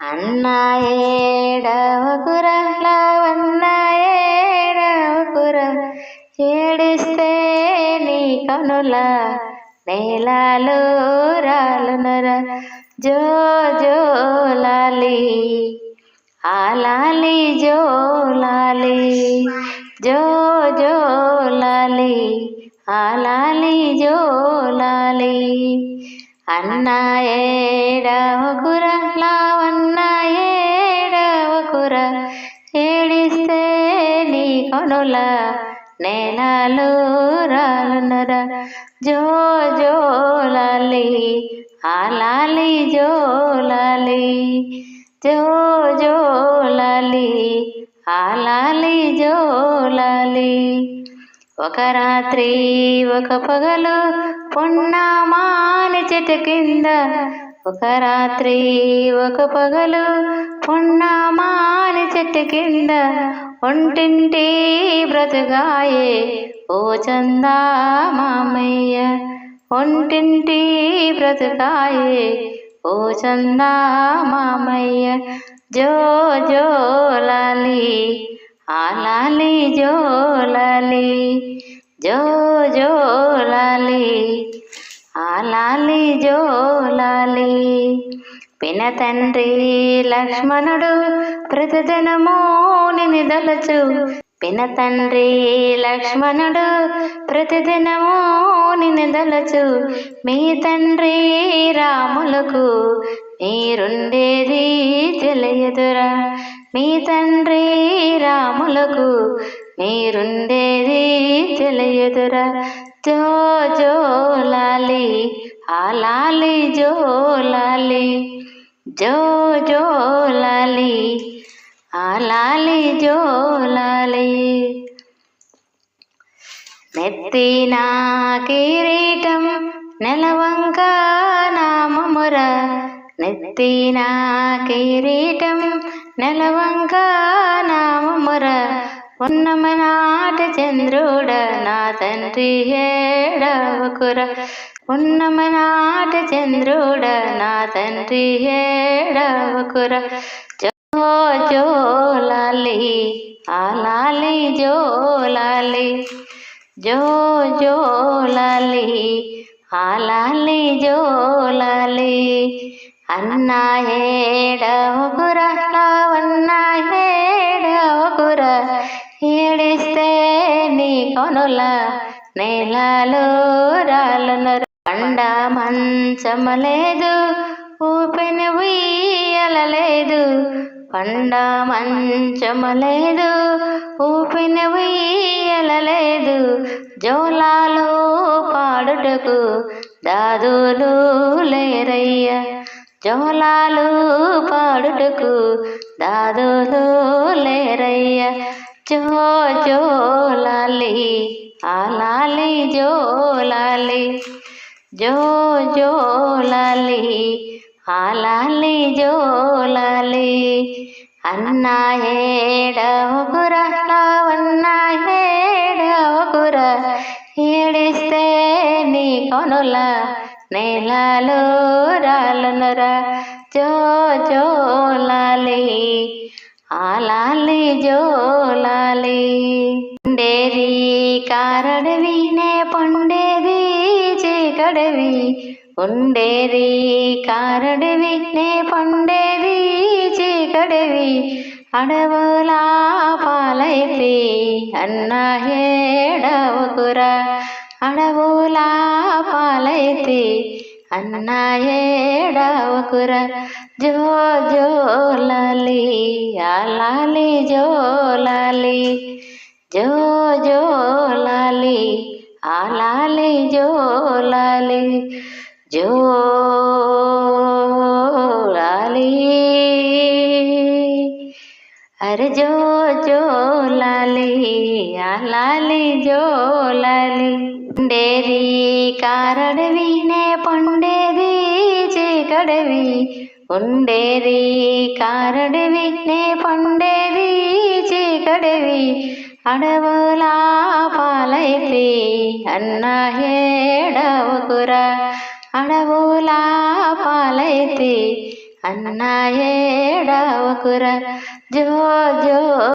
అన్న ఏడవకుర ఏడిస్తే నీ కనుల నేలాలు రాలునర జో జో లాలి ఆ లాలి జో లాలి జో జో లాలి ఆ లాలి జో లాలి అన్న కొనుల నేలాలు రాలునర జో జోలాలి లాలి జోలాలి జో జోలాలి జో జోలాలి ఒక రాత్రి ఒక పగలు పున్నమాని చెట్టు కింద. ఒక రాత్రి ఒక పగలు పున్నమాని చెట్టు కింద. ఒంటింటి బ్రతుగాయే ఓ చందా మామయ్య ఒంటింటి బ్రతుకాయే. ఓ చందా మామయ్య జో జో లాలి ఆ లాలి జో లాలి జో జో లాలి ఆ లాలి జో లాలి పిన తండ్రి లక్ష్మణుడు ప్రతిదినము నిదలచు దలచు. తండ్రి లక్ష్మణుడు ప్రతిదినము నిదలచు మీ తండ్రి రాములకు మీరుండేది తెలియదురా. మీ తండ్రి రాములకు మీరుండేది తెలియదురా. జో జో లాలి ఆ జో జో లాలి ఆ లాలి జో లాలి నెత్తిన కిరీటం నెలవంక నామముర. నెత్తిన కిరీటం నెలవంక నామముర. ఉన్నమనాట చంద్రుడ నా తండ్రి ఏడవకుర. ఉన్నమనాట చంద్రుడ నా తండ్రి ఏడవకుర. జో జో లాలి ఆ లాలి జో లాలి జో జో లాలి ఆ లాలి జో లాలి అన్న ఏడవకుర నావన్నా ఏడవకుర. ఏడిస్తే నీ కొనుల నేలలో రాళ్ళను పండ మంచమలేదు ఊపిన ఉయ్యలలేదు పండ మంచమలేదు ఊపిన ఉయ్యలలేదు జోలాలో పాడుటకు దాదులు లేరయ్య. జోలాలు పాడుటకు దాదులు లేరయ్య. జో జోలాలి ఆ లాలి జో లాలి జో జో లాలి ఆ లాలి జో లాలి అన్న ఏడవకుర లావన్న ఏడవకుర ఏడిస్తే నీ కొనుల నేలాలు రాలునరా. జో జో లాలి ఆ లాలి జో లాలి ఉండేది కారడవి నే పొండేది చీకడవి ఉండేది కారడవి నే పండేది చీకడవి అడవులా పాలైతే అన్న ఏడవకురా. అడవులా పాలైతే అన్న ఏడవకురా. జో జో లాలి ఆ లాలి జో లాలి జో జో లాలి ఆ లాలి జో లాలి జో లాలి అరే జో జో లాలి ఆ లాలి జో లాలి ఉండేది కారడవి నే పొండేది చీకడవి ఉండేది కారడివి నే పండేది చీకడివి అడవులా పాలైతి అన్న ఏడవకురా. అడవులా పాలైతి అన్న ఏడవకురా. జో జో